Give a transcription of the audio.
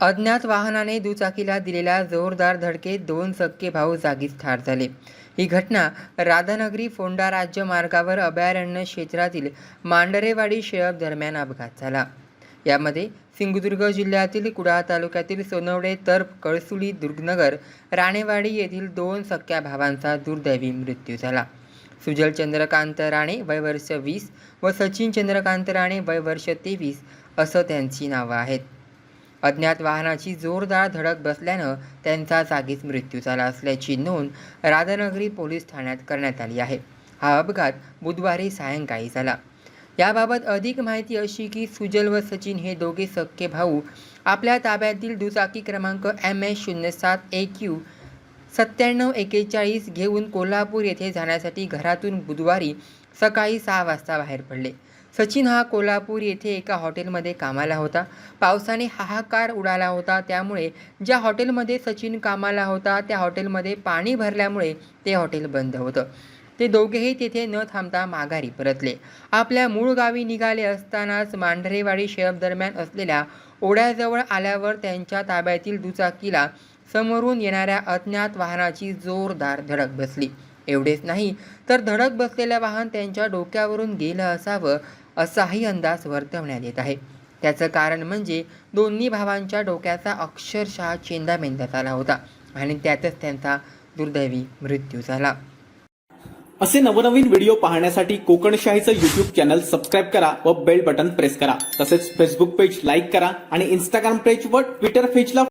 अज्ञात वाहनाने दुचाकीला दिलेल्या जोरदार धडकेत दोन सक्के भाऊ जागीच ठार झाले. ही घटना राधानगरी फोंडा राज्य मार्गावर अभयारण्य क्षेत्रातील मांडरेवाडी शेळप दरम्यान अपघात झाला. यामध्ये सिंधुदुर्ग जिल्ह्यातील कुडाळ तालुक्यातील सोनवडे तर्फ कळसुली दुर्गनगर राणेवाडी येथील दोन सख्या भावांचा दुर्दैवी मृत्यू झाला. सुजल चंद्रकांत राणे वय वर्ष वीस व सचिन चंद्रकांत राणे वय वर्ष तेवीस असं त्यांची नावं आहेत. अज्ञात वाहनाची जोरदार धडक बसल्यानं त्यांचा जागीच मृत्यू झाला असल्याची नोंद राधानगरी पोलीस ठाण्यात करण्यात आली आहे. हा अपघात बुधवारी सायंकाळी झाला. याबाबत अधिक माहिती अशी की सुजल व सचिन हे दोघे सख्खे भाऊ आपल्या ताब्यातील दुचाकी क्रमांक एम एस शून्य सात ए क्यू सत्त्याण्णव एकेचाळीस घेऊन कोल्हापूर येथे जाण्यासाठी घरातून बुधवारी सकाळी सहा वाजता बाहेर पडले. सचिन हा कोल्हापूर येथे एका हॉटेलमध्ये कामाला होता. पावसाने हाहाकार उडाला होता. त्यामुळे ज्या हॉटेलमध्ये सचिन कामाला होता त्या हॉटेलमध्ये पाणी भरल्यामुळे ते हॉटेल बंद होतं. ते दोघेही तेथे न थांबता माघारी परतले. आपल्या मूळ गावी निघाले असतानाच मांढरेवाडी शेअप दरम्यान असलेल्या ओढ्याजवळ आल्यावर त्यांच्या ताब्यातील दुचाकीला समोरून येणाऱ्या अज्ञात वाहनाची जोरदार धडक बसली. एवढेच नाही तर धडक बसलेलं वाहन त्यांच्या डोक्यावरून गेलं असावं असाही अंदाज वर्तवण्यात येत आहे. त्याचं कारण म्हणजे दोन्ही भावांच्या डोक्याचा अक्षरशः चेंदामेंदा झाला होता आणि त्यातच त्यांचा दुर्दैवी मृत्यू झाला. असे नवनवीन व्हिडिओ पाहण्यासाठी कोकणशाहीचं युट्यूब चॅनल सबस्क्राईब करा व बेल बटन प्रेस करा. तसेच फेसबुक पेज लाईक करा आणि इंस्टाग्राम पेज व ट्विटर पेजला